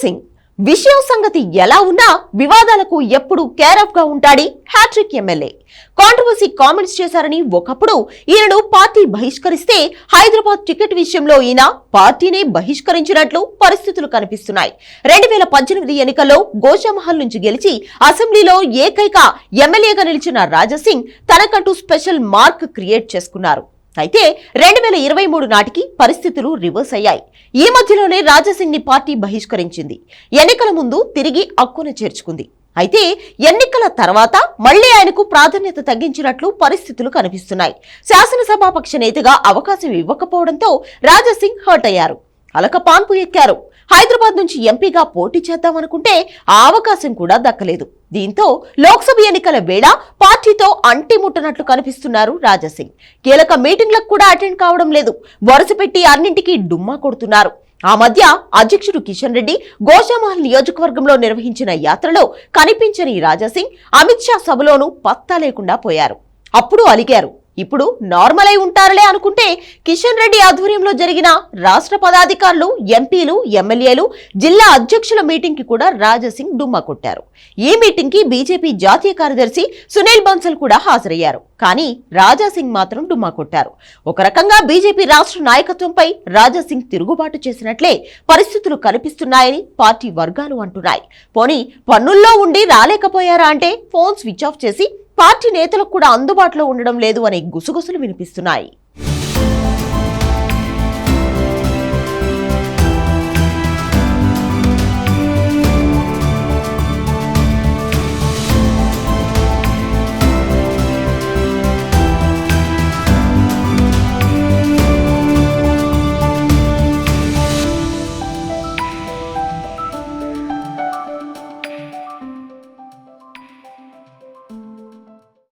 సింగ్ విషయం సంగతి ఎలా ఉన్నా వివాదాలకు ఎప్పుడు కేర్ ఆఫ్గా ఉంటాడి హ్యాట్రిక్ ఎమ్మెల్యే. కాంట్రవర్సీ కామెంట్స్ చేశారని ఒకప్పుడు ఈయనను పార్టీ బహిష్కరిస్తే హైదరాబాద్ టికెట్ విషయంలో ఈయన పార్టీనే బహిష్కరించినట్లు పరిస్థితులు కనిపిస్తున్నాయి. రెండు వేల పద్దెనిమిది ఎన్నికల్లో గోషామహల్ నుంచి గెలిచి అసెంబ్లీలో ఏకైక ఎమ్మెల్యేగా నిలిచిన రాజాసింగ్ తనకంటూ స్పెషల్ మార్క్ క్రియేట్ చేసుకున్నారు. అయితే రెండు వేల ఇరవై మూడు నాటికి పరిస్థితులు రివర్స్ అయ్యాయి. ఈ మధ్యలోనే రాజాసింగ్ని పార్టీ బహిష్కరించింది. ఎన్నికల ముందు తిరిగి అక్కున చేర్చుకుంది. అయితే ఎన్నికల తర్వాత మళ్ళీ ఆయనకు ప్రాధాన్యత తగ్గించినట్లు పరిస్థితులు కనిపిస్తున్నాయి. శాసనసభాపక్ష నేతగా అవకాశం ఇవ్వకపోవడంతో రాజాసింగ్ హర్ట్ అయ్యారు. అలకపాన్పు ఎక్కారు. హైదరాబాద్ నుంచి ఎంపీగా పోటీ చేద్దామనుకుంటే ఆ అవకాశం కూడా దక్కలేదు. దీంతో లోక్సభ ఎన్నికల వేళ పార్టీతో అంటిముట్టనట్లు కనిపిస్తున్నారు రాజాసింగ్. కీలక మీటింగ్లకు కూడా అటెండ్ కావడం లేదు. వరుస పెట్టి అన్నింటికీ డుమ్మా కొడుతున్నారు. ఆ మధ్య అధ్యక్షుడు కిషన్ రెడ్డి గోషామహల్ నియోజకవర్గంలో నిర్వహించిన యాత్రలో కనిపించని రాజాసింగ్ అమిత్ షా సభలోనూ పత్తా లేకుండా పోయారు. అప్పుడు అలిగారు. ఇప్పుడు నార్మల్ అయి ఉంటారులే అనుకుంటే కిషన్ రెడ్డి ఆధ్వర్యంలో జరిగిన రాష్ట్ర పదాధికారులు ఎంపీలు ఎమ్మెల్యేలు జిల్లా అధ్యక్షుల మీటింగ్కి కూడా రాజాసింగ్ డుమ్మా కొట్టారు. ఈ మీటింగ్కి బీజేపీ జాతీయ కార్యదర్శి సునీల్ బన్సల్ కూడా హాజరయ్యారు. కానీ రాజాసింగ్ మాత్రం డుమ్మా కొట్టారు. ఒక రకంగా బీజేపీ రాష్ట్ర నాయకత్వంపై రాజాసింగ్ తిరుగుబాటు చేసినట్లే పరిస్థితులు కనిపిస్తున్నాయని పార్టీ వర్గాలు అంటున్నాయి. పోనీ పన్నుల్లో ఉండి రాలేకపోయారా అంటే ఫోన్ స్విచ్ ఆఫ్ చేసి పార్టీ నేతలకు కూడా అందుబాటులో ఉండడం లేదు అనే గుసగుసలు వినిపిస్తున్నాయి.